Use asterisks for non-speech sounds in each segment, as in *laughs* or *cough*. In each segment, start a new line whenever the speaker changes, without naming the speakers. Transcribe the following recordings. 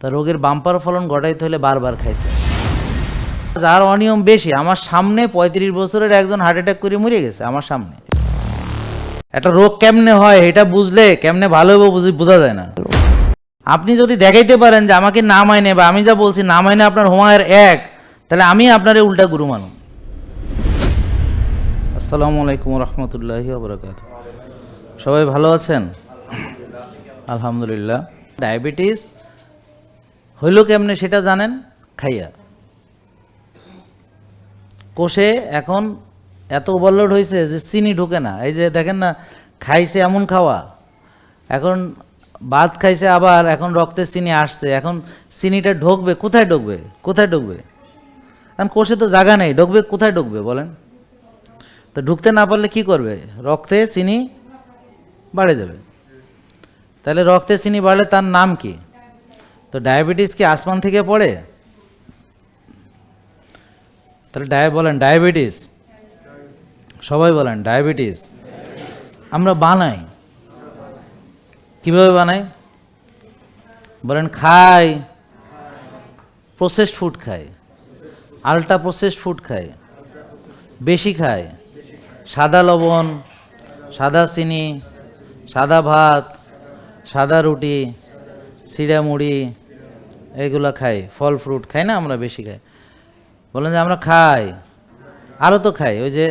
তা রোগের বাম্পার ফলন ঘটাইতে হলে বারবার খাইতে যার অনিয়ম বেশি, আমার সামনে পঁয়ত্রিশ বছরের একজন হার্ট অ্যাটাক করে মরে গেছে, আমার সামনে। একটা রোগ কেমনে হয়, এটা বুঝলে কেমনে ভালো হবে বুঝি- যায় না। আপনি যদি দেখাইতে পারেন যে আমাকে না মাইনে বা আমি যা বলছি না মাইনে আপনার হোমায়ের এক, তাহলে আমি আপনারে উল্টা গুরু মানু আসসালামু আলাইকুম রহমতুল্লাহি বরকাত সবাই ভালো আছেন? আলহামদুলিল্লাহ। ডায়াবেটিস হইল কেমনে সেটা জানেন? খাইয়া। কোষে এখন এত ওভারলোড হয়েছে যে চিনি ঢোকে না। এই যে দেখেন না, খাইছে এমন খাওয়া। এখন ভাত খাইছে আবার, এখন রক্তে চিনি আসছে। এখন চিনিটা ঢোকবে, কোথায় ঢুকবে? কোথায় ঢুকবে? এখন কোষে তো জায়গা নেই, ঢুকবে কোথায় ঢুকবে বলেন? তো ঢুকতে না পারলে কি করবে? রক্তে চিনি বাড়ে যাবে। তাহলে রক্তে চিনি বাড়লে তার নাম কি? তো ডায়াবেটিস কি আসমান থেকে পড়ে? তাহলে ডায় বলেন ডায়াবেটিস সবাই বলেন ডায়াবেটিস আমরা বানাই। কীভাবে বানাই? বলেন, খাই। প্রসেসড ফুড খাই। আলট্রা প্রসেসড ফুড খাই। বেশি খায় সাদা লবণ, সাদা চিনি, সাদা ভাত, সাদা রুটি। চিড়া মুড়ি এগুলো খাই ফল ফ্রুট খাই না আমরা বেশি খাই। বলেন যে আমরা খাই আরও তো খাই। ওই যে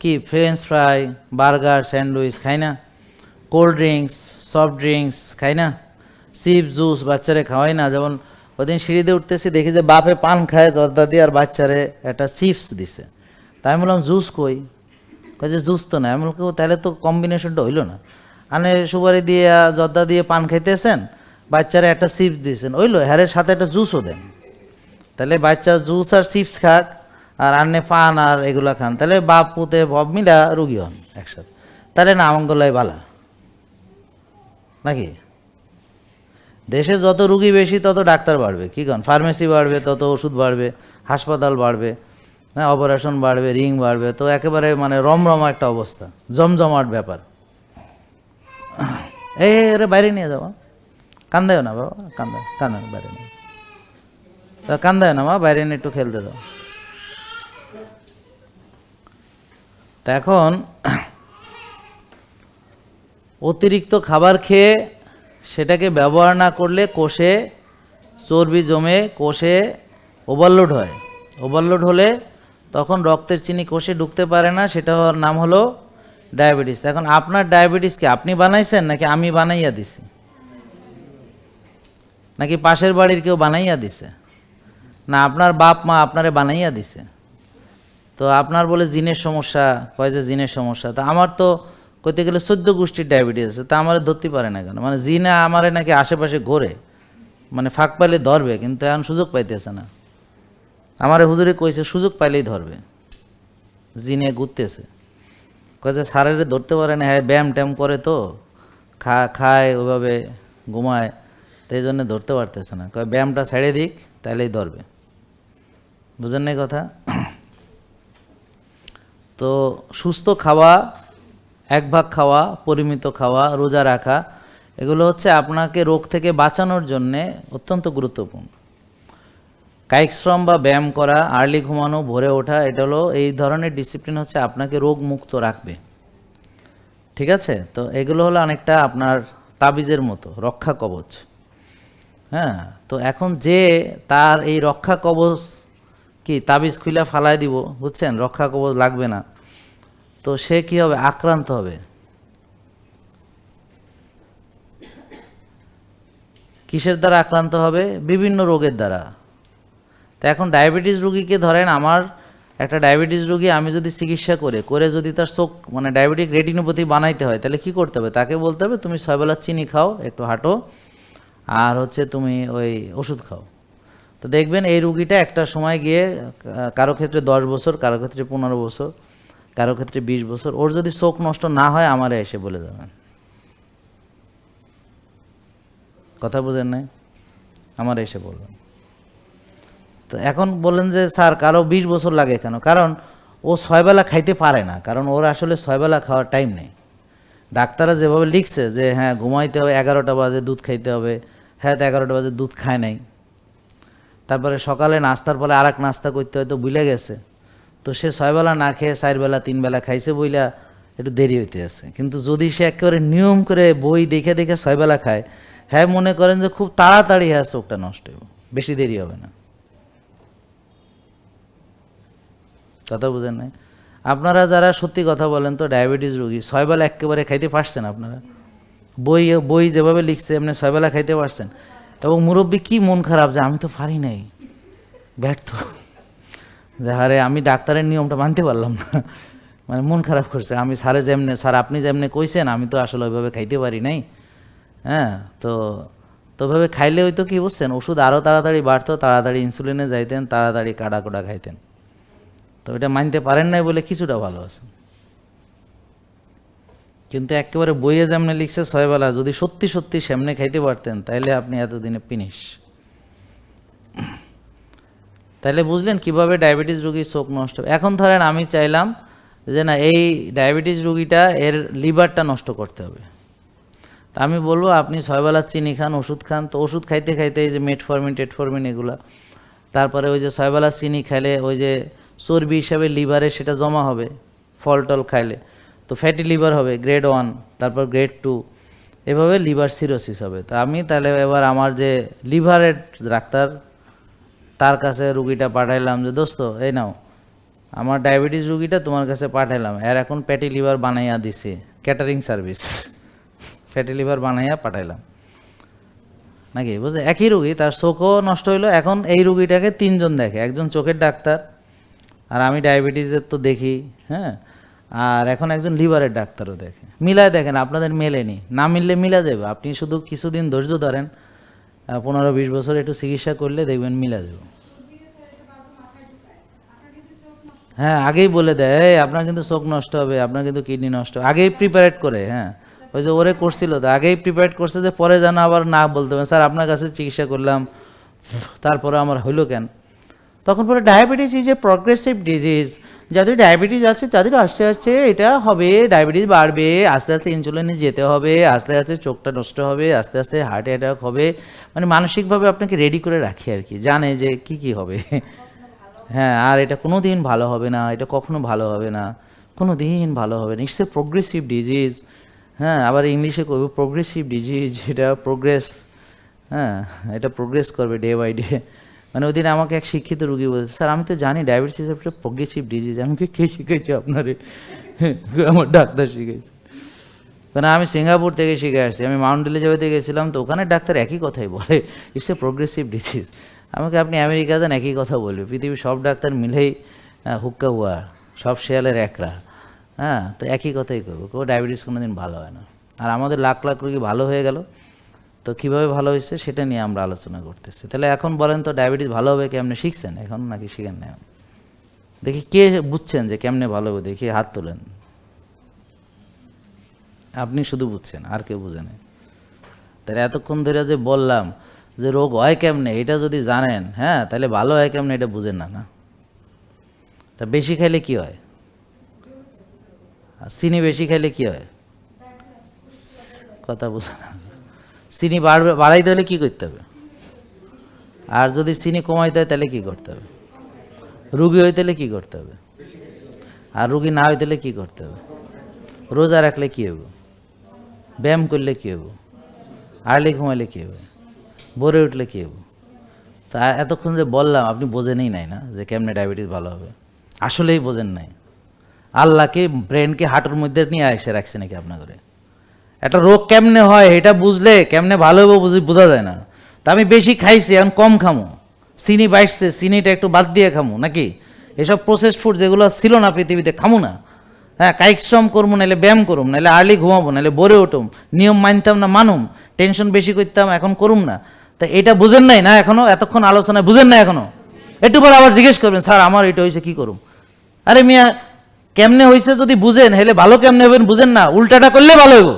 কি ফ্রেঞ্চ ফ্রাই বার্গার স্যান্ডউইচ খাই না। কোল্ড ড্রিঙ্কস সফট ড্রিঙ্কস খাই না। চিপস জুস বাচ্চারে খাওয়াই না। যেমন ওদিন সিঁড়িতে উঠতেছি দেখি যে বাপে পান খায় জর্দা দিয়ে আর বাচ্চারে একটা চিপস দিছে। তাই আমি বললাম জুস কই? যে জুস তো না আমি বললাম, তাহলে তো কম্বিনেশনটা হইল না। আনে সুপারি দিয়ে জর্দা দিয়ে পান খাইতেছেন বাচ্চারা একটা চিপস দিয়েছেন। ওইলো হ্যারের সাথে একটা জুসও দেন। তাহলে বাচ্চা জুস আর চিপস খাক, আর আন্নে পান আর এগুলা খান। তাহলে বাপ, পুতে বব মিলা রুগী হন একসাথে। তাহলে না আমঙ্গলাই বালা। নাকি? দেশে যত রুগী বেশি, তত ডাক্তার বাড়বে। কি কন? ফার্মেসি বাড়বে, তত ওষুধ বাড়বে, হাসপাতাল বাড়বে হ্যাঁ অপারেশন বাড়বে রিং বাড়বে। তো একেবারে মানে রমরমা একটা অবস্থা, জমজমাট ব্যাপার। এই বাইরে নিয়ে যাও। কান্দায় না বাবা কান্দা কান্দা না, বাইরে তা কান্দায় না মা বাইরে নিয়ে একটু খেলতে দাও। তা এখন অতিরিক্ত খাবার খেয়ে সেটাকে ব্যবহার না করলে কোষে চর্বি জমে কোষে ওভারলোড হয়। ওভারলোড হলে তখন রক্তের চিনি কোষে ঢুকতে পারে না সেটা নাম হলো ডায়াবেটিস এখন আপনার ডায়াবেটিস কি আপনি বানাইছেন নাকি আমি বানাইয়া দিছি? নাকি পাশের বাড়ির কেউ বানাইয়া দিছে? না, আপনার বাপ মা আপনারে বানাইয়া দিছে। তো আপনার বলে জিনের সমস্যা, কয় যে জিনের সমস্যা? তা আমার তো কইতে গেলে চোদ্দ গোষ্ঠীর ডায়াবেটিস আছে, তা আমার ধরতে পারে না কেন? মানে জিনে আমারে নাকি আশেপাশে ঘোরে মানে ফাঁক পাইলে ধরবে, কিন্তু এখন সুযোগ পাইতেছে না। আমার হুজুরে কইছে, সুযোগ পাইলেই ধরবে। জিনে ঘুরতেছে। কয় যে সারেরে ধরতে পারে না হ্যাঁ ব্যায়াম ট্যাম করে তো, খা, খায়, ওইভাবে ঘুমায়। তো এই জন্য ধরতে পারতেছে না। কয়, ব্যায়ামটা ছেড়ে দিক তাহলেই ধরবে। বুঝেন নাই কথা? *clears throat* তো সুস্থ খাওয়া, এক ভাগ খাওয়া, পরিমিত খাওয়া, রোজা রাখা, এগুলো হচ্ছে আপনাকে রোগ থেকে বাঁচানোর জন্যে অত্যন্ত গুরুত্বপূর্ণ। কায়িক শ্রম বা ব্যায়াম করা, আর্লি ঘুমানো, ভোরে ওঠা, এটা হলো এই ধরনের ডিসিপ্লিন হচ্ছে আপনাকে রোগ মুক্ত রাখবে। ঠিক আছে? তো এগুলো হলো অনেকটা আপনার তাবিজের মতো, রক্ষা কবচ। হ্যাঁ তো এখন যে তার এই রক্ষা কবচ কি তাবিজ খুলে ফালায় দিব, বুঝছেন? রক্ষা কবচ লাগবে না। তো সে কি হবে? আক্রান্ত হবে। কিসের দ্বারা আক্রান্ত হবে? বিভিন্ন রোগের দ্বারা। তো এখন ডায়াবেটিস রুগীকে ধরেন, আমার একটা ডায়াবেটিস রুগী আমি যদি চিকিৎসা করে করে যদি তার চোখ মানে ডায়াবেটিক রেটিনোপ্যাথি বানাইতে হয়, তাহলে কি করতে হবে? তাকে বলতে হবে, তুমি ছয়বেলা চিনি খাও, একটু হাঁটো। আর হচ্ছে তুমি ওই ওষুধ খাও। তো দেখবেন এই রুগীটা একটা সময় গিয়ে, কারও ক্ষেত্রে দশ বছর, কারও ক্ষেত্রে পনেরো বছর, কারও ক্ষেত্রে বিশ বছর। ওর যদি চোখ নষ্ট না হয়, আমারে এসে বলে যাবেন কথা বোঝেন নাই? আমার এসে বলবেন। তো এখন বললেন যে, স্যার, কারও বিশ বছর লাগে কেন? কারণ ও ছয়বেলা খাইতে পারে না, কারণ ওর আসলে ছয়বেলা খাওয়ার টাইম নেই। ডাক্তাররা যেভাবে লিখছে যে হ্যাঁ ঘুমাইতে হবে, এগারোটা বাজে, দুধ খাইতে হবে। হ্যাঁ এগারোটা বাজে, দুধ খায় নাই। তারপরে সকালে নাস্তার পরে আর এক নাস্তা করতে হয়তো ভুলে গেছে। তো সে ছয়বেলা না খেয়ে চারবেলা, তিনবেলা খাইছে বইলা একটু দেরি হইতে আছে। কিন্তু যদি সে একেবারে নিয়ম করে বই দেখে দেখে ছয়বেলা খায় হ্যাঁ মনে করেন যে খুব তাড়াতাড়ি হ্যাঁ চোখটা নষ্ট হইব। বেশি দেরি হবে না। কথা বুঝেন নাই? আপনারা যারা সত্যি কথা বলেন তো, ডায়াবেটিস রোগী, ছয়বেলা একেবারে খাইতে পারছেন আপনারা? বই বই যেভাবে লিখছে এমনি ছয়বেলা খাইতে পারছেন। এবং মুরব্বী কি মন খারাপ যে আমি তো পারি নাই। ব্যর্থ। যে হারে আমি ডাক্তারের নিয়মটা মানতে পারলাম না। মানে মন খারাপ করছে। আমি স্যারে যেমনে, স্যার আপনি যেমনে কইছেন, আমি তো আসলে ওইভাবে খাইতে পারি নাই। হ্যাঁ তো তো ওইভাবে খাইলে হয়তো কি বুঝছেন? ওষুধ আরও তাড়াতাড়ি বাড়তো, তাড়াতাড়ি ইনসুলিনে যাইতেন, তাড়াতাড়ি কাটা কোটা খাইতেন। তো এটা মানতে পারেন নাই বলে কিছুটা ভালো আছে কিন্তু একেবারে বইয়ে যেমনে লিখছে ছয়বেলা যদি সত্যি সত্যি সেমনে খাইতে পারতেন তাহলে আপনি এতদিনে পিনিশ তাহলে বুঝলেন কীভাবে ডায়াবেটিস রুগীর চোখ নষ্ট। এখন ধরেন আমি চাইলাম যে না, এই ডায়াবেটিস রুগীটা এর লিভারটা নষ্ট করতে হবে। তা আমি বলব, আপনি ছয়বেলা চিনি খান, ওষুধ খান, তো ওষুধ খাইতে খাইতে এই যে মেটফরমিন টেটফরমিন এগুলা, তারপরে ওই যে ছয়বেলা চিনি খাইলে ওই যে চর্বি হিসাবে লিভারে সেটা জমা হবে ফল টল খাইলে। তো ফ্যাটি লিভার হবে গ্রেড ওয়ান তারপর গ্রেড টু এভাবে লিভার সিরোসিস হবে। তো আমি তাহলে এবার আমার যে লিভারের ডাক্তার, তার কাছে রুগীটা পাঠাইলাম যে, দোস্ত, এই নাও, আমার ডায়াবেটিস রুগীটা তোমার কাছে পাঠাইলাম, এর এখন প্যাটি লিভার বানাইয়া দিছে ক্যাটারিং সার্ভিস ফ্যাটি লিভার বানাইয়া পাঠাইলাম। নাকি? বুঝলে? একই রুগী, তার চোখও নষ্ট হইল, এখন এই রুগীটাকে তিনজন দেখে, একজন চোখের ডাক্তার, আর আমি ডায়াবেটিসের তো দেখি হ্যাঁ? আর এখন একজন লিভারের ডাক্তারও দেখে। মিলায় দেখেন আপনাদের মেলেনি। না মিললে মিলা যাবে। আপনি শুধু কিছুদিন ধৈর্য ধরেন পনেরো বিশ বছর একটু চিকিৎসা করলে দেখবেন মিলা যাবে। হ্যাঁ আগেই বলে দেয় "এই, আপনার কিন্তু চোখ নষ্ট হবে আপনার কিন্তু কিডনি নষ্ট হবে।" আগেই প্রিপারেট করে হ্যাঁ। ওই যে ওরে করছিল তো আগেই প্রিপারেট করছে যে পরে যেন আবার না বলতে হবে স্যার আপনার কাছে চিকিৎসা করলাম তারপরে আমার হইল কেন? তখন পরে diabetes is a progressive disease যাদের ডায়াবেটিস আছে তাদের আস্তে আস্তে এটা হবে ডায়াবেটিস বাড়বে, আস্তে আস্তে ইনসুলিনে যেতে হবে, আস্তে আস্তে চোখটা নষ্ট হবে, আস্তে আস্তে হার্ট অ্যাটাক হবে। মানে মানসিকভাবে আপনাকে রেডি করে রাখি আর কি, জানে যে কি কি হবে। হ্যাঁ আর এটা কোনো দিন ভালো হবে না, এটা কখনো ভালো হবে না কোনো দিন ভালো হবে না। ইটস এ প্রোগ্রেসিভ ডিজিজ হ্যাঁ আবার ইংলিশে করবে প্রোগ্রেসিভ ডিজিজ এটা প্রোগ্রেস হ্যাঁ এটা প্রোগ্রেস করবে ডে বাই ডে মানে ওদিন আমাকে এক শিক্ষিত রুগী বলছে, স্যার, আমি তো জানি ডায়াবেটিস একটা প্রোগ্রেসিভ ডিজিজ আমি কি শিখেছি আপনারে *laughs* আমার ডাক্তার শিখেছে। কারণ আমি সিঙ্গাপুর থেকে শিখে আসছি, আমি মাউন্ট এলিজাবেথে গেছিলাম তো ওখানে ডাক্তার একই কথাই বলে ইটস এ প্রোগ্রেসিভ ডিজিজ আমাকে আপনি আমেরিকা যান একই কথা বলবে, পৃথিবীর সব ডাক্তার মিলেই হুক্কা হুয়া, সব শেয়ালের একরা। হ্যাঁ তো একই কথাই করব, কেউ ডায়াবেটিস কোনো দিন ভালো হয় না। আর আমাদের লাখ লাখ রুগী ভালো হয়ে গেল তো কীভাবে ভালো হয়েছে সেটা নিয়ে আমরা আলোচনা করতেছি। তাহলে এখন বলেন তো ডায়াবেটিস ভালো হবে, কেমনে শিখছেন? এখন নাকি শিখেন না দেখি কে বুঝছেন যে কেমনে ভালো হবে? দেখি হাত তোলেন। আপনি শুধু বুঝছেন, আর কেউ বুঝে তাহলে এতক্ষণ ধরে যে বললাম যে রোগ হয় কেমনে, এটা যদি জানেন হ্যাঁ তাহলে ভালো হয় কেমনে এটা বুঝেন না না? তা বেশি খাইলে কি হয়? চিনি বেশি খাইলে কি হয়? কথা বুঝে না। চিনি বাড়বে বাড়াইতে হলে কী করতে হবে? আর যদি চিনি কমাইতে হয় তাহলে কী করতে হবে? রুগী হইতে হলে কী করতে হবে? আর রুগী না হইতে হলে কী করতে হবে? রোজা রাখলে কী হবে ব্যায়াম করলে কী হবে আর্লি ঘুমাইলে কী হবে ভোরে উঠলে কী হবে তা এতক্ষণ যে বললাম, আপনি বোঝেনই নাই না যে কেমনে ডায়াবেটিস ভালো হবে। আসলেই বোঝেন নাই। আল্লাহকে, ব্রেনকে হাঁটুর মধ্যে নিয়ে এসে রাখছে নাকি আপনার ঘরে? একটা রোগ কেমনে হয় এটা বুঝলে কেমনে ভালো হবে বুঝি বোঝা যায় না। তা আমি বেশি খাইছি, এখন কম খামো। চিনি বাইসছে চিনিটা একটু বাদ দিয়ে খামো, নাকি? এসব প্রসেসড ফুড যেগুলো ছিল না পৃথিবীতে, খামো না। হ্যাঁ কায়িক শ্রম করব নাহলে ব্যায়াম করুম নাহলে আর্লি ঘুমাবো নাহলে ভোরে উঠুম, নিয়ম মানতাম না, মানুম টেনশন বেশি করতাম, এখন করুম না। তা এটা বুঝেন নাই না এখনও? এতক্ষণ আলোচনায় বুঝেন না এখনও? একটু পরে আবার জিজ্ঞেস করবেন, স্যার, আমার এটা হয়েছে, কি করুম? আরে মিয়া, কেমনে হয়েছে যদি বুঝেন, হেলে ভালো কেমনে হবেন বুঝেন না, উল্টাটা করলে ভালো হইব।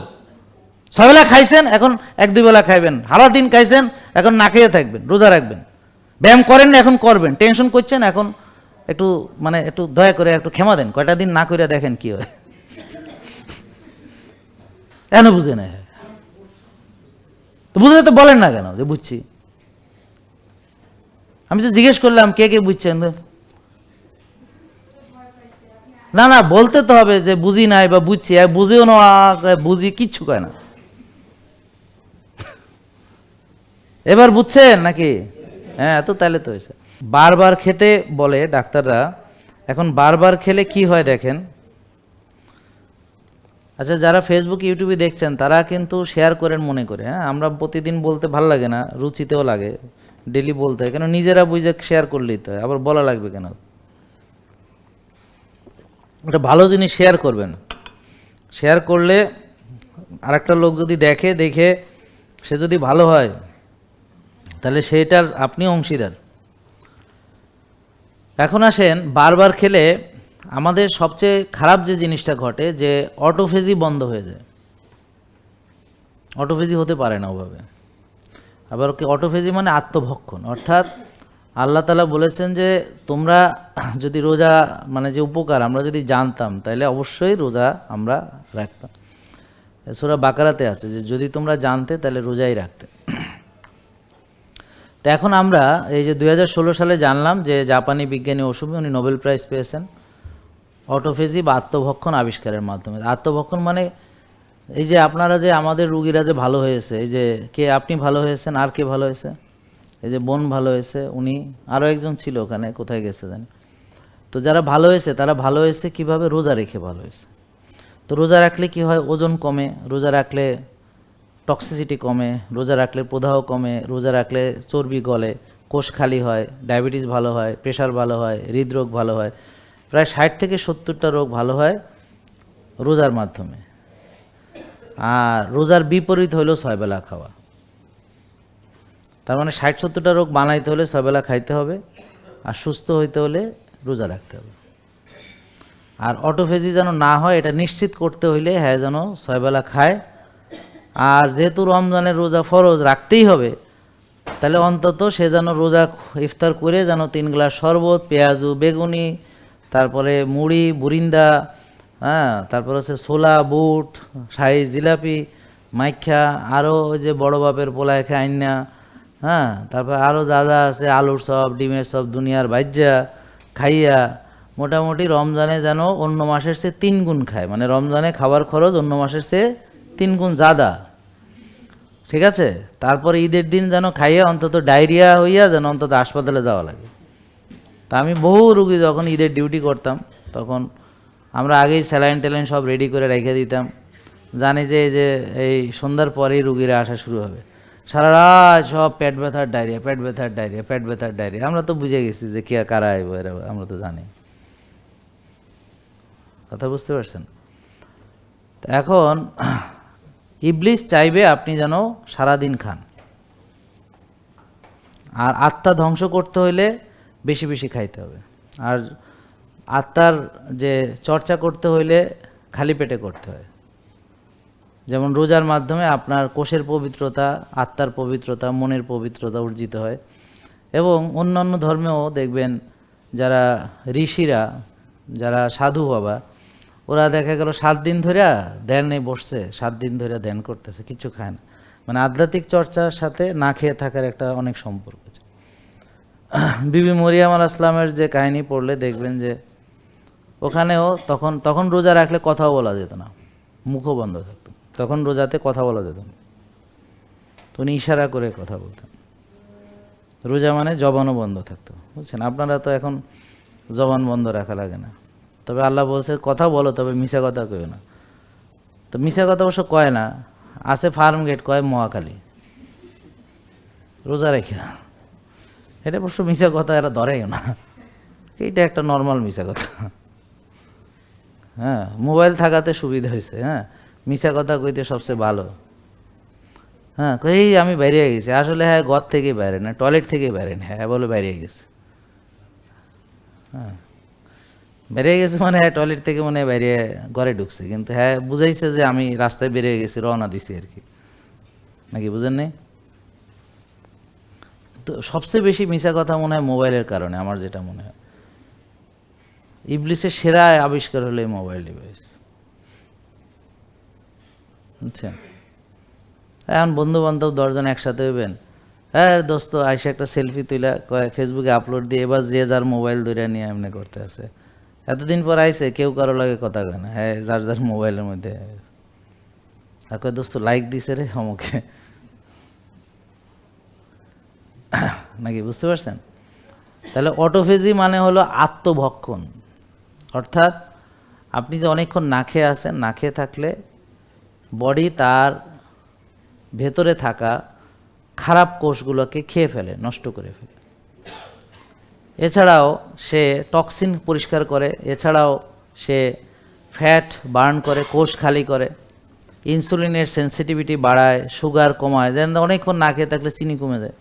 ছয়বেলা খাইছেন, এখন এক দুই বেলা খাইবেন। সারা দিন খাইছেন, এখন না খেয়ে থাকবেন, রোজা রাখবেন। ব্যায়াম করেন এখন করবেন। টেনশন করছেন, এখন একটু মানে একটু দয়া করে একটু ক্ষমা দেন। কয়টা দিন না করে দেখেন কি হয়। কেন বুঝে না? তো বুঝলে তো বলেন না কেন? যে বুঝছি। আমি তো জিজ্ঞেস করলাম, কে কে বুঝছেন? না না, বলতে তো হবে যে বুঝি নাই বা বুঝছি বুঝিও না, বুঝি কিচ্ছু কয় না। এবার বুঝছেন নাকি? হ্যাঁ তো তাহলে তো হয়েছে। বারবার খেতে বলে ডাক্তাররা, এখন বারবার খেলে কি হয় দেখেন? আচ্ছা যারা ফেসবুক ইউটিউবে দেখছেন, তারা কিন্তু শেয়ার করেন মনে করে হ্যাঁ? আমরা প্রতিদিন বলতে ভালো লাগে না, রুচিতেও লাগে ডেলি বলতে হয়, কেন নিজেরা বুঝে শেয়ার করলেই তো আবার বলা লাগবে কেন? ওটা ভালো জিনিস শেয়ার করবেন। শেয়ার করলে আরেকটা লোক যদি দেখে দেখে সে যদি ভালো হয় তাহলে সেটার আপনি অংশীদার। এখন আসেন, বারবার খেলে আমাদের সবচেয়ে খারাপ যে জিনিসটা ঘটে, যে অটোফেজি বন্ধ হয়ে যায়। অটোফেজি হতে পারে না ওভাবে। আবার কি অটোফেজি মানে আত্মভক্ষণ। অর্থাৎ আল্লাহ তালা বলেছেন যে, তোমরা যদি রোজা মানে যে উপকার আমরা যদি জানতাম, তাহলে অবশ্যই রোজা আমরা রাখতাম। সোরা বাকারাতে আছে যে, যদি তোমরা জানতে, তাহলে রোজাই রাখতে। তো এখন আমরা এই যে দু হাজার ষোলো সালে জানলাম যে জাপানি বিজ্ঞানী অসুবি উনি নোবেল প্রাইজ পেয়েছেন। অটোফেজি বা আত্মভক্ষণ আবিষ্কারের মাধ্যমে। আত্মভক্ষণ মানে এই যে আপনারা যে, আমাদের রুগীরা যে ভালো হয়েছে, এই যে কে আপনি ভালো হয়েছেন, আর কে ভালো হয়েছে? এই যে বোন ভালো হয়েছে, উনি আরও একজন ছিল ওখানে, কোথায় গেছে জানি। তো যারা ভালো হয়েছে, তারা ভালো হয়েছে কীভাবে? রোজা রেখে ভালো হয়েছে। তো রোজা রাখলে কি হয়? ওজন কমে। রোজা রাখলে টক্সিসিটি কমে, রোজা রাখলে প্রদাহ কমে, রোজা রাখলে চর্বি গলে, কোষ খালি হয়, ডায়াবেটিস ভালো হয় প্রেশার ভালো হয়, হৃদরোগ ভালো হয়, প্রায় ষাট থেকে সত্তরটা রোগ ভালো হয় রোজার মাধ্যমে। আর রোজার বিপরীত হইল ছয়বেলা খাওয়া। তার মানে ষাট সত্তরটা রোগ বানাইতে হলে ছয়বেলা খাইতে হবে, আর সুস্থ হইতে হলে রোজা রাখতে হবে। আর অটোফেজি যেন না হয়, এটা নিশ্চিত করতে হইলে হ্যাঁ যেন ছয়বেলা খায় আর যেহেতু রমজানের রোজা ফরজ রাখতেই হবে, তাহলে অন্তত সে যেন রোজা ইফতার করে যেন তিন গ্লাস শরবত, পেঁয়াজু, বেগুনি, তারপরে মুড়ি, বুরিন্দা হ্যাঁ তারপর হচ্ছে ছোলা, বুট, শাহি জিলাপি মাইখা আরও ওই যে বড় বাপের পোলায় খাইনা হ্যাঁ তারপর আরও যা যা আছে, আলুর সব, ডিমের সব, দুনিয়ার বাজ্যা খাইয়া মোটামুটি রমজানে যেন অন্য মাসের চেয়ে তিন গুণ খায়। মানে রমজানে খাবার খরচ অন্য মাসের চেয়ে তিন গুণ জাদা ঠিক আছে? তারপরে ঈদের দিন যেন খাইয়া অন্তত ডায়রিয়া হইয়া যেন অন্তত হাসপাতালে যাওয়া লাগে। তা আমি বহু রুগী যখন ঈদের ডিউটি করতাম, তখন আমরা আগেই স্যালাইন ট্যালাইন সব রেডি করে রেখে দিতাম। জানি যে এই যে এই সন্ধ্যার পরেই রুগীরা আসা শুরু হবে। সারা রাত সব পেট ব্যথার ডায়রিয়া, পেট ব্যথার ডায়রিয়া, পেট ব্যথার ডায়রিয়া। আমরা তো বুঝে গেছি যে কে কারা আইব এরা, আমরা তো জানি। কথা বুঝতে পারছেন? এখন ইবলিস চাইবে আপনি যেন সারাদিন খান। আর আত্মা ধ্বংস করতে হইলে বেশি বেশি খাইতে হবে। আর আত্মার যে চর্চা করতে হইলে খালি পেটে করতে হয়। যেমন রোজার মাধ্যমে আপনার কোষের পবিত্রতা, আত্মার পবিত্রতা, মনের পবিত্রতা অর্জিত হয়। এবং অন্যান্য ধর্মেও দেখবেন যারা ঋষিরা, যারা সাধু বাবা ওরা দেখা গেল সাত দিন ধরে ধ্যানে বসছে, সাত দিন ধরে ধ্যান করতেছে, কিছু খায় না। মানে আধ্যাত্মিক চর্চার সাথে না খেয়ে থাকার একটা অনেক সম্পর্ক আছে। বিবি মরিয়াম আল আসলামের যে কাহিনী পড়লে দেখবেন যে ওখানেও তখন তখন রোজা রাখলে কথাও বলা যেত না, মুখও বন্ধ থাকতো। তখন রোজাতে কথা বলা যেত না। উনি ইশারা করে কথা বলতেন। রোজা মানে জবানও বন্ধ থাকতো, বুঝছেন? আপনারা তো এখন জবান বন্ধ রাখা লাগে না। তবে আল্লাহ বলছে, কথা বলো, তবে মিশা কথা কইও না। তো মিশা কথা অবশ্য কয় না, আছে ফার্ম গেট, কয় মহাকালী রোজা রেখে এটা অবশ্য মিশা কথা, এরা ধরেই না। এইটা একটা নর্মাল মিশা কথা। হ্যাঁ মোবাইল থাকাতে সুবিধা হয়েছে হ্যাঁ। মিশা কথা কইতে সবচেয়ে ভালো। হ্যাঁ এই আমি বাইরে গেছি। আসলে হ্যাঁ ঘর থেকেই বাইরে না, টয়লেট থেকেই বাইরে না হ্যাঁ বলে বাইরে গেছে। হ্যাঁ। বেরিয়ে গেছে মানে হ্যাঁ টয়লেট থেকে মনে বাইরে ঘরে ঢুকছে। কিন্তু হ্যাঁ বুঝাইছে যে আমি রাস্তায় বেরিয়ে গেছি, রওনা দিছি আর কি। নাকি বুঝেন নেই? তো সবচেয়ে বেশি মিশা কথা মনে হয় মোবাইলের কারণে, আমার যেটা মনে হয়। ইবলিসের সেরা আবিষ্কার হলো এই মোবাইল ডিভাইস বুঝছেন? এখন বন্ধু বান্ধব দশজন একসাথে হইবেন। হ্যাঁ দোস্ত, আইসা একটা সেলফি তুইলা ফেসবুকে আপলোড দিয়ে এবার যে যার মোবাইল ধরে নিয়ে এমনি করতে আছে। এতদিন পর আইসে কেউ কারও লাগে কথা কয় না। হ্যাঁ যার যার মোবাইলের মধ্যে। আর কয়, দোস্ত লাইক দিছে রে আমাকে। নাকি বুঝতে পারছেন? তাহলে অটোফেজি মানে হলো আত্মভক্ষণ। অর্থাৎ আপনি যে অনেকক্ষণ না খেয়ে আছেন, না খেয়ে থাকলে বডি তার ভেতরে থাকা খারাপ কোষগুলোকে খেয়ে ফেলে, নষ্ট করে ফেলে। এছাড়াও সে টক্সিন পরিষ্কার করে, এছাড়াও সে ফ্যাট বার্ন করে, কোষ খালি করে ইনসুলিনের সেন্সিটিভিটি বাড়ায় সুগার কমায় যেন অনেকক্ষণ না খেয়ে থাকলে চিনি কমে যায়।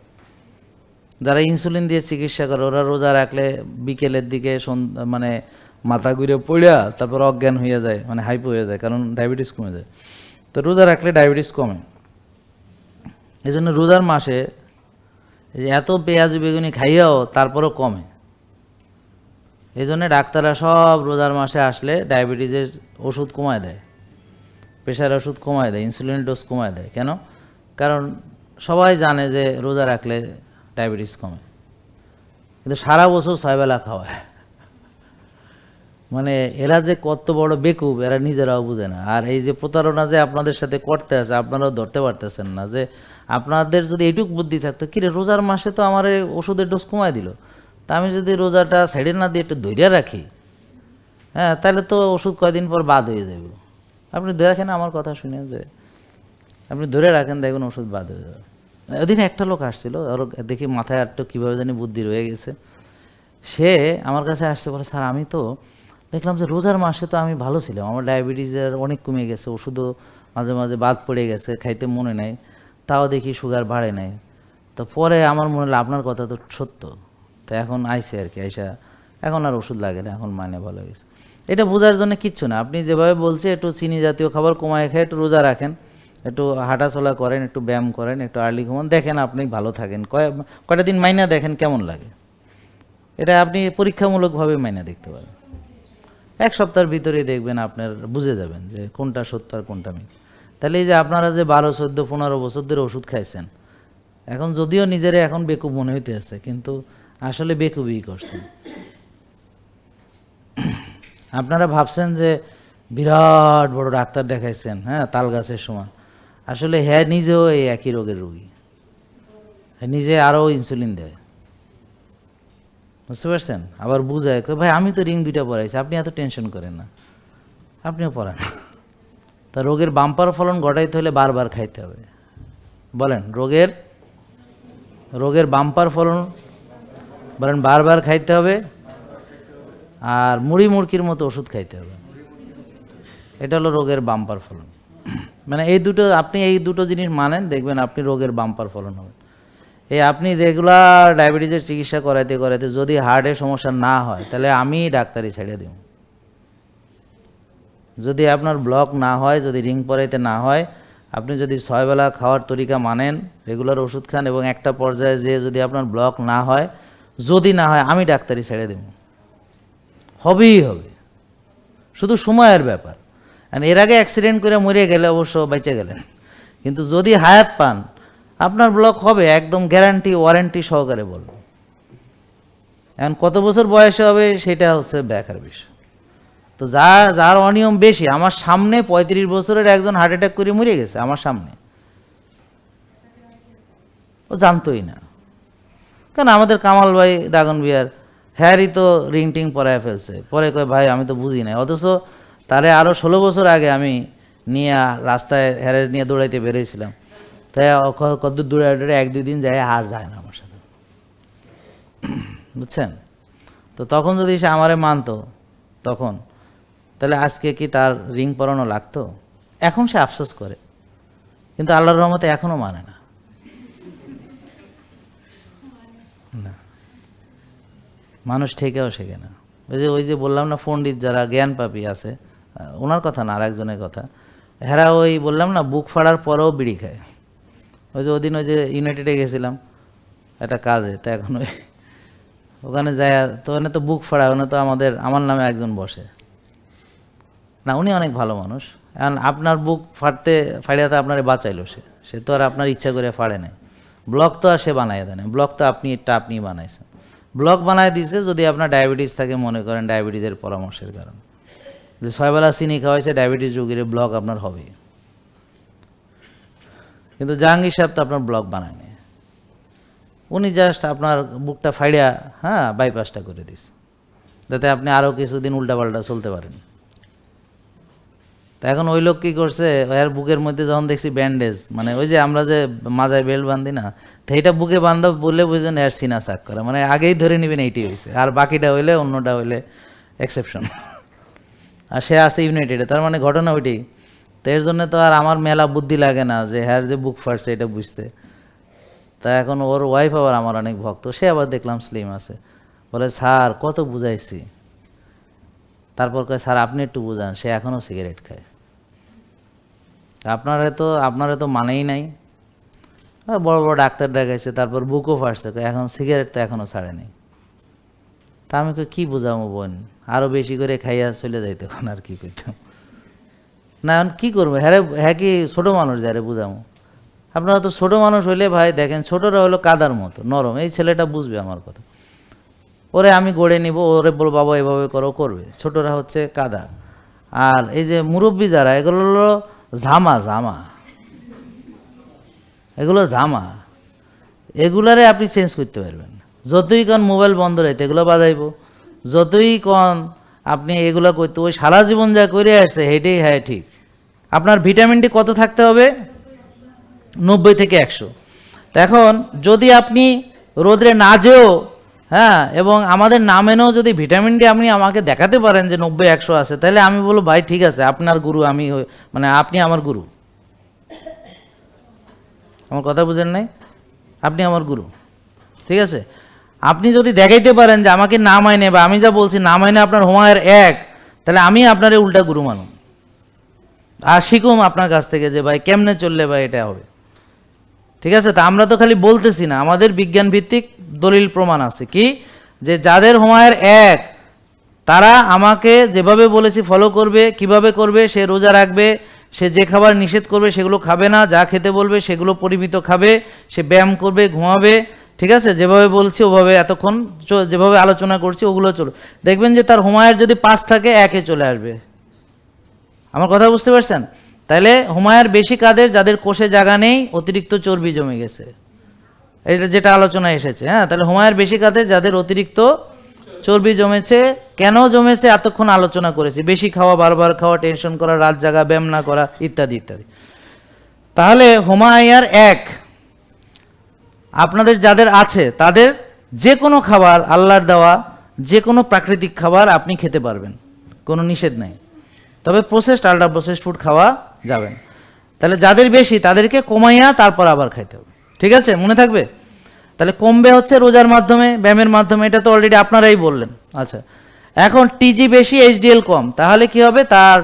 যারা ইনসুলিন দিয়ে চিকিৎসা করে, ওরা রোজা রাখলে বিকেলের দিকে মানে মাথা ঘুরে পড়িয়া তারপর অজ্ঞান হয়ে যায় মানে হাইপ হয়ে যায়, কারণ ডায়াবেটিস কমে যায়। তো রোজা রাখলে ডায়াবেটিস কমে। এই জন্য রোজার মাসে এত পেঁয়াজ বেগুনি খাইয়াও তারপরও কমে। এই জন্য ডাক্তাররা সব রোজার মাসে আসলে ডায়াবেটিসের ওষুধ কমায় দেয়। প্রেশার ওষুধ কমায় দেয়, ইনসুলিনের ডোজ কমায় দেয়। কেন? কারণ সবাই জানে যে রোজা রাখলে ডায়াবেটিস কমে। কিন্তু সারা বছর ছয়বেলা খাওয়ায়। মানে এরা যে কত বড় বেকুব, এরা নিজেরাও বুঝে না। আর এই যে প্রতারণা যে আপনাদের সাথে করতে আছে, আপনারাও ধরতে পারতেছেন না যে আপনাদের যদি এইটুক বুদ্ধি থাকতো কিরে রোজার মাসে তো আমার ওষুধের ডোজ কমায় দিল। তা আমি যদি রোজাটা সাইডে না দিয়ে একটু ধৈর্য রাখি হ্যাঁ তাহলে তো ওষুধ কয়দিন পর বাদ হয়ে যাবে আপনি দেখেন আমার কথা শুনে যে, আপনি ধরে রাখেন দেখুন ওষুধ বাদ হয়ে যাবে। ওদিন একটা লোক আসছিল, ওর দেখি মাথায় একটু কীভাবে জানি বুদ্ধি রয়ে গেছে। সে আমার কাছে আসছে বলে, স্যার, আমি তো দেখলাম যে রোজার মাসে তো আমি ভালো ছিলাম, আমার ডায়াবেটিসের অনেক কমে গেছে, ওষুধও মাঝে মাঝে বাদ পড়ে গেছে, খাইতে মনে নাই। তাও দেখি সুগার বাড়ে নাই। তো পরে আমার মনে হলো আপনার কথা তো সত্য। তো এখন আইসে আর কি, আইসা এখন আর ওষুধ লাগে না, এখন মানে ভালো গেছে। এটা বোঝার জন্য কিচ্ছু না। আপনি যেভাবে বলছে, একটু চিনি জাতীয় খাবার কমায় খেয়ে একটু রোজা রাখেন, একটু হাঁটাচলা করেন, একটু ব্যায়াম করেন, একটু আর্লি ঘুমান, দেখেন আপনি ভালো থাকেন। কয় কয়টা দিন মাইনা দেখেন কেমন লাগে। এটা আপনি পরীক্ষামূলকভাবে মাইনা দেখতে পারেন। এক সপ্তাহের ভিতরেই দেখবেন আপনার বুঝে যাবেন যে কোনটা সত্য আর কোনটা মিথ্যা। তাহলে এই যে আপনারা যে বারো, চোদ্দ, পনেরো বছর ধরে ওষুধ খাইছেন, এখন যদিও নিজেরা এখন বেকুব মনে হইতে আছে, কিন্তু আসলে বেকুবই করছেন। আপনারা ভাবছেন যে বিরাট বড় ডাক্তার দেখাইছেন হ্যাঁ তাল গাছের সময় আসলে হ্যাঁ নিজেও এই একই রোগের রোগী। হ্যাঁ নিজে আরও ইনসুলিন দেয়। বুঝতে পারছেন? আবার বুঝায় ভাই, আমি তো রিং দুইটা পড়াইছি আপনি এত টেনশন করেন না। আপনিও পড়ান তা রোগের বাম্পার ফলন ঘটাইতে হলে বারবার খাইতে হবে। বলেন, রোগের রোগের বাম্পার ফলন, বলেন বারবার খাইতে হবে আর মুড়ি মুড়কির মতো ওষুধ খাইতে হবে। এটা হলো রোগের বাম্পার ফলন। মানে এই দুটো, আপনি এই দুটো জিনিস মানেন, দেখবেন আপনি রোগের বাম্পার ফলন হবে এই আপনি রেগুলার ডায়াবেটিসের চিকিৎসা করাইতে করাইতে যদি হার্টের সমস্যা না হয়, তাহলে আমি ডাক্তারি ছেড়ে দিব যদি আপনার ব্লক না হয়, যদি রিং পরাইতে না হয়, আপনি যদি ছয়বেলা খাওয়ার তরিকা মানেন রেগুলার ওষুধ খান এবং একটা পর্যায়ে যে যদি আপনার ব্লক না হয়, যদি না হয়, আমি ডাক্তারি ছেড়ে দেব। হবেই হবে। শুধু সময়ের ব্যাপার। এর আগে অ্যাক্সিডেন্ট করে মরে গেলে অবশ্য বেঁচে গেলেন। কিন্তু যদি হায়াত পান, আপনার ব্লক হবে, একদম গ্যারান্টি ওয়ারেন্টি সহকারে বলব। এখন কত বছর বয়সে হবে, সেটা হচ্ছে ব্যাখার বিষয়। তো যা যার অনিয়ম বেশি, আমার সামনে পঁয়ত্রিশ বছরের একজন হার্ট অ্যাটাক করে মরে গেছে, আমার সামনে। ও জানতোই না। কেন আমাদের কামাল ভাই, দাগন বিয়ার হ্যারই তো রিং টিং পরায় ফেলছে। পরে কয়, ভাই, আমি তো বুঝি নাই। অথচ তারে আরও ষোলো বছর আগে আমি নিয়ে রাস্তায় হ্যারে নিয়ে দৌড়াইতে বেরিয়েছিলাম। তাই ও ক- কত দূরে দূরে এক দুই দিন যায়, আর যায় না আমার সাথে। *clears throat* বুঝছেন? তো তখন যদি সে আমারে মানতো, তখন তাহলে আজকে কি তার রিং পরানো লাগতো? এখন সে আফসোস করে। কিন্তু আল্লাহর রহমতে এখনও মানে না। মানুষ ঠেকেও শেখে না। ওই যে ওই যে বললাম না, পণ্ডিত যারা জ্ঞান পাপি আছে ওনার কথা না আর একজনের কথা। হেরা ওই বললাম না, বুক ফাড়ার পরেও বিড়ি খায়। ওই যে ওদিন ওই যে ইউনাইটেডে গেছিলাম, একটা কাজে, তা এখন ওই ওখানে যায়, তো ওখানে তো বুক ফাড়া ওখানে তো আমাদের আমার নামে একজন বসে। না, উনি অনেক ভালো মানুষ। এখন আপনার বুক ফাটতে, ফাড়িয়াতে আপনারে বাঁচাইলো সে। সে তো আর আপনার ইচ্ছা করে ফাড়ে নাই। ব্লক তো আর সে বানাই দেয় না ব্লক তো আপনি এটা আপনি বানাইছেন। ব্লক বানায় দিয়েছে যদি আপনার ডায়াবেটিস থাকে, মনে করেন ডায়াবেটিসের পরামর্শের কারণে। যে ছয়বেলা চিনি খাওয়াইছে, ডায়াবেটিস রোগীর ব্লক আপনার হবে। কিন্তু জাহাঙ্গীর সাহেব তো আপনার ব্লক বানায় বানায়নি উনি জাস্ট আপনার বুকটা ফাইড়িয়া হ্যাঁ বাইপাসটা করে দিস যাতে আপনি আরও কিছুদিন উল্টাপাল্টা চলতে পারেন। তা এখন ওই লোক কী করছে? এর বুকের মধ্যে যখন দেখছি ব্যান্ডেজ মানে ওই যে আমরা যে মাজায় বেল্ট বান্ধি না, তো এইটা বুকে বান্ধব বললে বুঝলেন এর সিনা চাক করা। মানে আগেই ধরে নেবেন এইটি হয়েছে আর বাকিটা হইলে অন্যটা হইলে এক্সেপশন আর সে আছে ইউনাইটেডে তার মানে ঘটনা ওইটি তো এর জন্য তো আর আমার মেলা বুদ্ধি লাগে না যে হ্যার যে বুক ফাটছে এটা বুঝতে। তা এখন ওর ওয়াইফ আবার আমার অনেক ভক্ত, সে আবার দেখলাম স্লিম আছে। বলে, স্যার, কত বুঝাইছি? তারপর কয়, স্যার, আপনি একটু বুঝান, সে এখনও সিগারেট খায়। আপনারা তো, আপনার তো মানেই নাই। বড় বড় ডাক্তার দেখাইছে, তারপর বুকও ফাটছে এখন সিগারেট তো এখনও ছাড়ে নাই। তা আমি কী বোঝাবো বোন? আরও বেশি করে খাইয়া চলে যাইতে এখন আর কি করতাম না, এখন কী করব? হ্যাঁ হ্যাঁ কি ছোটো মানুষ যারে বুঝামো? আপনারা তো ছোটো মানুষ হইলে ভাই, দেখেন ছোটরা হলো কাদার মতো, নরম। এই ছেলেটা বুঝবে আমার কথা। ওরে আমি গড়ে নিব, ওরে বল বাবা, এভাবে করো, করবে। ছোটরা হচ্ছে কাদা। আর এই যে মুরব্বী যারা, এগুলো হলো ঝামা ঝামা। এগুলো ঝামা। এগুলারে আপনি চেঞ্জ করতে পারবেন। যতই কন মোবাইল বন্ধ রাইতে এগুলো বাজাইব। যতই কন আপনি এগুলো করতে, ওই সারা জীবন যা করে আসছে, হেঁটেই হ্যাঁ ঠিক। আপনার ভিটামিনটি কত থাকতে হবে? নব্বই থেকে একশো। এখন যদি আপনি রোদ্রে না যেও হ্যাঁ এবং আমাদের না মেনেও যদি ভিটামিন ডি আপনি আমাকে দেখাতে পারেন যে নব্বই, একশো আছে, তাহলে আমি বলব, ভাই, ঠিক আছে, আপনার গুরু, আমি মানে আপনি আমার গুরু। আমার কথা বুঝেন নাই? আপনি আমার গুরু। ঠিক আছে? আপনি যদি দেখাইতে পারেন যে আমাকে না মাইনে বা আমি যা বলছি না মাইনে আপনার হোমায়ের এক, তাহলে আমি আপনার উল্টা গুরু মানুন আর শিখুম আপনার কাছ থেকে যে, ভাই, কেমনে চললে ভাই, এটা হবে? ঠিক আছে? তা আমরা তো খালি বলতেছি না। আমাদের বিজ্ঞান ভিত্তিক দলিল প্রমাণ আছে। কি? যে যাদের হোমায়ের এক, তারা আমাকে যেভাবে বলেছি ফলো করবে, কীভাবে করবে, সে রোজা রাখবে, সে যে খাবার নিষেধ করবে সেগুলো খাবে না, যা খেতে বলবে সেগুলো পরিমিত খাবে, সে ব্যায়াম করবে, ঘুমাবে, ঠিক আছে? যেভাবে বলছি ওভাবে এতক্ষণ যেভাবে আলোচনা করছি ওগুলো চলো। দেখবেন যে তার হোমায়ের যদি পাঁচ থাকে, একে চলে আসবে। আমার কথা বুঝতে পারছেন? তাহলে হুমায়ার বেশি কাদের, যাদের কোষে জায়গা নেই, অতিরিক্ত চর্বি জমে গেছে। এটা যেটা আলোচনা এসেছে হ্যাঁ? তাহলে হুমায়ার বেশি কাদের, যাদের অতিরিক্ত চর্বি জমেছে, কেন জমেছে, এতক্ষণ আলোচনা করেছি। বেশি খাওয়া, বারবার খাওয়া, টেনশন করা, রাত জাগা, ব্যায়াম না করা, ইত্যাদি ইত্যাদি। তাহলে হুমায়ার এক, আপনাদের যাদের আছে, তাদের যে কোনো খাবার আল্লাহর দেওয়া, যে কোনো প্রাকৃতিক খাবার আপনি খেতে পারবেন। কোনো নিষেধ নেই। তবে প্রসেসড আল্ট্রা প্রসেসড ফুড খাওয়া যাবে না। তাহলে যাদের বেশি, তাদেরকে কমাইয়া তারপর আবার খাইতে হবে। ঠিক আছে? মনে থাকবে? তাহলে কমবে হচ্ছে রোজার মাধ্যমে, ব্যায়ামের মাধ্যমে, এটা তো অলরেডি আপনারাই বললেন। আচ্ছা এখন টিজি বেশি এইচডিএল কম, তাহলে কি হবে? তার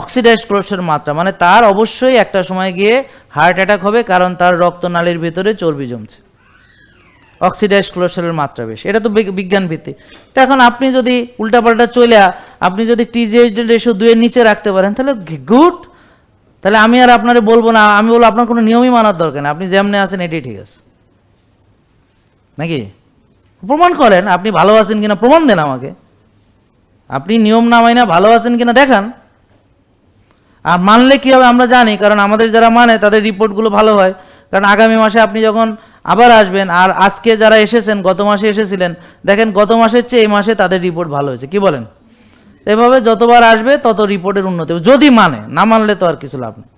অক্সিডাইজ ক্লোসের মাত্রা মানে তার অবশ্যই একটা সময় গিয়ে হার্ট অ্যাটাক হবে, কারণ তার রক্তনালীর ভিতরে চর্বি জমছে। অক্সিডাইজ কোলেস্টেরলের মাত্রা বেশি। এটা তো বিজ্ঞান ভিত্তিক তো এখন আপনি যদি উল্টাপাল্টা চলে আপনি যদি টিজিএইচডি রেশিও দুয়ের নিচে রাখতে পারেন, তাহলে গুড? তাহলে আমি আর আপনারে বলব না, আমি বলব আপনার কোনো নিয়মই মানার দরকার নেই। আপনি যেমনে আছেন এটাই ঠিক আছে। নাকি? প্রমাণ করেন, আপনি ভালো আছেন কিনা, প্রমাণ দেন আমাকে। আপনি নিয়ম না মাইনা ভালো আছেন কিনা দেখান। আর মানলে কি হবে আমরা জানি, কারণ আমাদের যারা মানে তাদের রিপোর্টগুলো ভালো হয়। কারণ আগামী মাসে আপনি যখন আবার আসবেন। আর আজকে যারা এসেছেন, গত মাসে এসেছিলেন, দেখেন গত মাসের চেয়ে এই মাসে তাদের রিপোর্ট ভালো হয়েছে। কি বলেন? এভাবে যতবার আসবে, তত রিপোর্টের উন্নতি হবে। যদি মানে না মানলে তো আর কিছু লাভ নেই।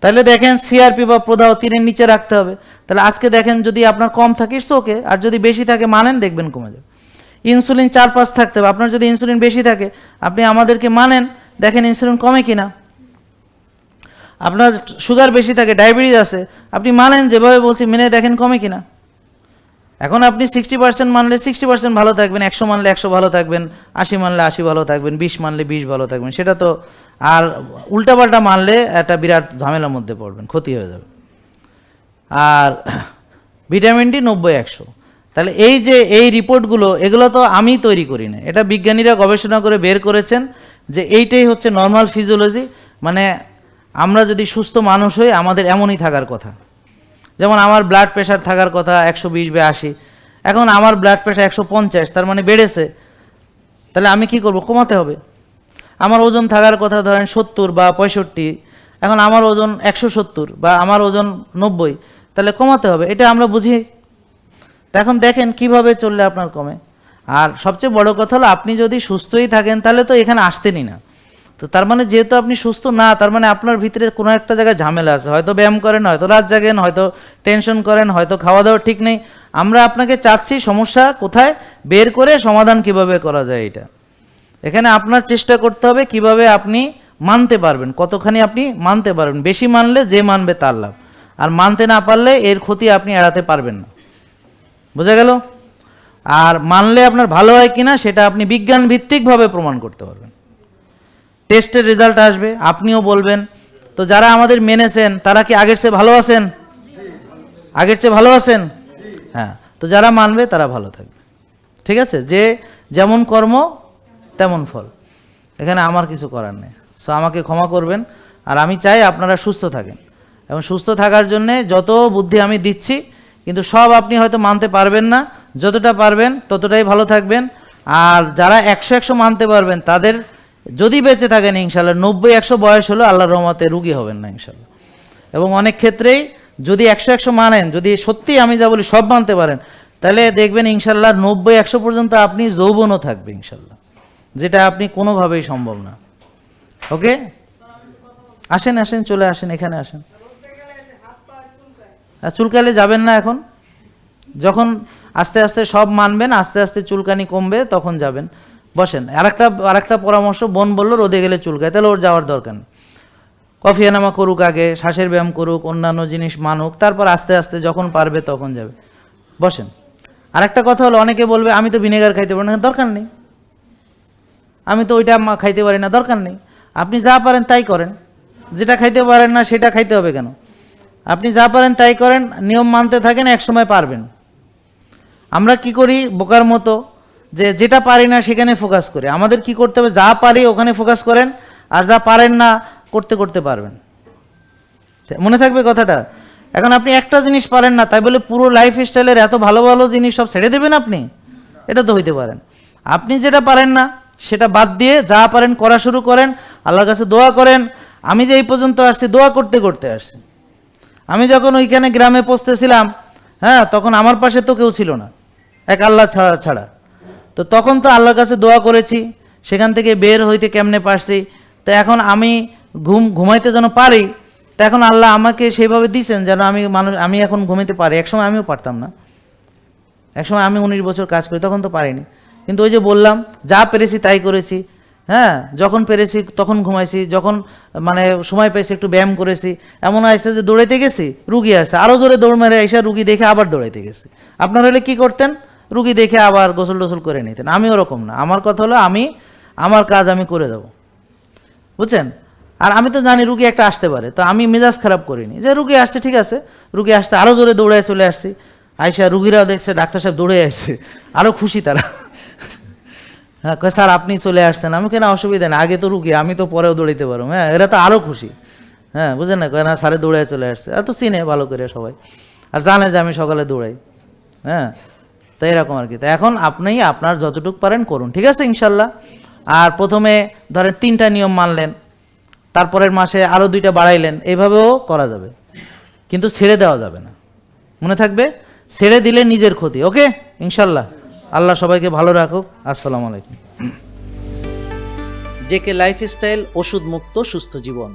তাহলে দেখেন সিআরপি বা প্রদাহ তিনের নিচে রাখতে হবে। তাহলে আজকে দেখেন যদি আপনার কম থাকে ওকে আর যদি বেশি থাকে, মানেন, দেখবেন কমে যাবে। ইনসুলিন চার পাঁচ থাকতে হবে। আপনার যদি ইনসুলিন বেশি থাকে, আপনি আমাদেরকে মানেন, দেখেন ইনসুলিন কমে কিনা। আপনার সুগার বেশি থাকে ডায়াবেটিস আছে। আপনি মানেন যেভাবে বলছি, মেনে দেখেন কমে কিনা। এখন আপনি সিক্সটি পার্সেন্ট মানলে সিক্সটি পার্সেন্ট ভালো থাকবেন, একশো মানলে একশো ভালো থাকবেন, আশি মানলে আশি ভালো থাকবেন, বিশ মানলে বিশ ভালো থাকবেন, সেটা তো আর উল্টাপাল্টা মানলে একটা বিরাট ঝামেলার মধ্যে পড়বেন, ক্ষতি হয়ে যাবে। আর ভিটামিন ডি নব্বই, একশো। তাহলে এই যে এই রিপোর্টগুলো, এগুলো তো আমি তৈরি করি না এটা বিজ্ঞানীরা গবেষণা করে বের করেছেন যে এইটাই হচ্ছে নর্মাল ফিজিওলজি মানে আমরা যদি সুস্থ মানুষ হই, আমাদের এমনই থাকার কথা। যেমন আমার ব্লাড প্রেশার থাকার কথা, একশো বিশ বা আশি। এখন আমার ব্লাড প্রেশার একশো পঞ্চাশ, তার মানে বেড়েছে। তাহলে আমি কি করব? কমাতে হবে। আমার ওজন থাকার কথা ধরেন সত্তর বা পঁয়ষট্টি, এখন আমার ওজন একশো সত্তর বা আমার ওজন নব্বই, তাহলে কমাতে হবে। এটা আমরা বুঝি? তা এখন দেখেন কীভাবে চললে আপনার কমে। আর সবচেয়ে বড় কথা হলো, আপনি যদি সুস্থই থাকেন, তাহলে তো এখানে আসতেনই না। তো তার মানে যেহেতু আপনি সুস্থ না, তার মানে আপনার ভিতরে কোনো একটা জায়গায় ঝামেলা আছে। হয়তো ব্যায়াম করেন, হয়তো রাত জাগেন, হয়তো টেনশন করেন, হয়তো খাওয়া দাওয়া ঠিক নেই। আমরা আপনাকে চাচ্ছি সমস্যা কোথায়? বের করে সমাধান কীভাবে করা যায় এটা? এখানে আপনার চেষ্টা করতে হবে কীভাবে আপনি মানতে পারবেন, কতখানি আপনি মানতে পারবেন। বেশি মানলে যে মানবে তার লাভ। আর মানতে না পারলে এর ক্ষতি আপনি এড়াতে পারবেন না। বোঝা গেল? আর মানলে আপনার ভালো হয় কিনা সেটা আপনি বিজ্ঞান ভিত্তিকভাবে প্রমাণ করতে পারবেন। টেস্টের রেজাল্ট আসবে, আপনিও বলবেন। তো যারা আমাদের মেনেছেন, তারা কি আগের চেয়ে ভালো আছেন? আগের চেয়ে ভালো আছেন? হ্যাঁ তো যারা মানবে, তারা ভালো থাকবে। ঠিক আছে? যে যেমন কর্ম, তেমন ফল। এখানে আমার কিছু করার নেই। সো আমাকে ক্ষমা করবেন। আর আমি চাই আপনারা সুস্থ থাকেন। এবং সুস্থ থাকার জন্যে যত বুদ্ধি আমি দিচ্ছি, কিন্তু সব আপনি হয়তো মানতে পারবেন না। যতটা পারবেন, ততটাই ভালো থাকবেন। আর যারা একশো একশো মানতে পারবেন, তাদের যদি বেঁচে থাকেন ইনশাল্লাহ নব্বই, একশো বয়স হলো আল্লাহ রহমতে রুগী হবেন না ইনশাল্লাহ এবং অনেক ক্ষেত্রেই যদি একশো একশো মানেন, যদি সত্যি আমি যা বলি সব মানতে পারেন, তাহলে দেখবেন ইনশাল্লাহ নব্বই, একশো পর্যন্ত আপনি যৌবনও থাকবে ইনশাল্লাহ যেটা আপনি কোনোভাবেই সম্ভব না। ওকে? আসেন আসেন, চলে আসেন, এখানে আসেন। চুলকালে যাবেন না এখন? যখন আস্তে আস্তে সব মানবেন, আস্তে আস্তে চুলকানি কমবে, তখন যাবেন। বসেন, আরেকটা আরেকটা পরামর্শ, বোন বলল রোদে গেলে চুল চুলকায় তাহলে ওর যাওয়ার দরকার নেই। কফি এনামা করুক আগে, শ্বাসের ব্যায়াম করুক, অন্যান্য জিনিস মানুক, তারপর আস্তে আস্তে যখন পারবে তখন যাবে। বসেন, আরেকটা কথা হলো, অনেকে বলবে, আমি তো ভিনেগার খাইতে পারি না। দরকার নেই। আমি তো ওইটা খাইতে পারি না, দরকার নেই। আপনি যা পারেন তাই করেন। যেটা খাইতে পারেন না, সেটা খাইতে হবে কেন? আপনি যা পারেন তাই করেন, নিয়ম মানতে থাকেন এক সময় পারবেন। আমরা কি করি? বোকার মতো যে যেটা পারি না সেখানে ফোকাস করি। আমাদের কি করতে হবে? যা পারি ওখানে ফোকাস করেন, আর যা পারেন না, করতে করতে পারবেন। মনে থাকবে কথাটা? এখন আপনি একটা জিনিস পারেন না, তাই বলে পুরো লাইফ স্টাইলের এত ভালো ভালো জিনিস সব ছেড়ে দেবেন আপনি? এটা তো হইতে পারেন। আপনি যেটা পারেন না, সেটা বাদ দিয়ে যা পারেন করা শুরু করেন, আল্লাহর কাছে দোয়া করেন। আমি যে এই পর্যন্ত আসছি, দোয়া করতে করতে আসছি। আমি যখন ওইখানে গ্রামে পৌঁছতেছিলাম হ্যাঁ তখন আমার পাশে তো কেউ ছিল না। এক আল্লাহ ছাড়া ছাড়া। তো তখন তো আল্লাহর কাছে দোয়া করেছি, সেখান থেকে বের হইতে কেমনে পারছি? তো এখন আমি ঘুম, ঘুমাইতে যেন পারি, তো এখন আল্লাহ আমাকে সেইভাবে দিয়েছেন যেন আমি মানুষ, আমি এখন ঘুমাইতে পারি। একসময় আমিও পারতাম না। একসময় আমি উনিশ বছর কাজ করি, তখন তো পারিনি। কিন্তু ওই যে বললাম, যা পেরেছি তাই করেছি। হ্যাঁ যখন পেরেছি তখন ঘুমাইছি, যখন মানে সময় পেয়েছি একটু ব্যায়াম করেছি। এমন আছে যে দৌড়াইতে গেছি, রুগী আছে। আরও জোরে দৌড় মেরে এসে রুগী দেখে আবার দৌড়াইতে গেছি। আপনার হলে কি করতেন? রুগী দেখে আবার গোসল টোসল করে নিতেন। আমি ওরকম না। আমার কথা হলো আমি, আমার কাজ আমি করে দেবো। বুঝছেন? আর আমি তো জানি রুগী একটা আসতে পারে। তো আমি মেজাজ খারাপ করিনি যে রুগী আসছে, ঠিক আছে। রুগী আসতে আরও জোরে দৌড়ায় চলে আসছি। আইসা রুগীরাও দেখছে, ডাক্তার সাহেব দৌড়ে আসছে। আরও খুশি তারা। হ্যাঁ স্যার, আপনি চলে আসছেন। আমি কেন অসুবিধা নেই? আগে তো রুগী, আমি তো পরেও দৌড়াইতে পারব। হ্যাঁ এরা তো আরও খুশি। হ্যাঁ বুঝেন না? না, স্যারে দৌড়ায় চলে আসছে। এত চিনে ভালো করে সবাই। আর জানে যে আমি সকালে দৌড়াই। হ্যাঁ তো এরকম আর কি। তো এখন আপনি আপনার যতটুকু পারেন করুন, ঠিক আছে ইনশাল্লাহ? আর প্রথমে ধরেন তিনটা নিয়ম মানলেন, তারপরের মাসে আরও দুইটা বাড়াইলেন এইভাবেও করা যাবে। কিন্তু ছেড়ে দেওয়া যাবে না। মনে থাকবে? ছেড়ে দিলে নিজের ক্ষতি, ওকে? ইনশাল্লাহ। আল্লাহ সবাইকে ভালো রাখুক। আসসালামু আলাইকুম। জেকে লাইফস্টাইল ওষুধ মুক্ত সুস্থ জীবন।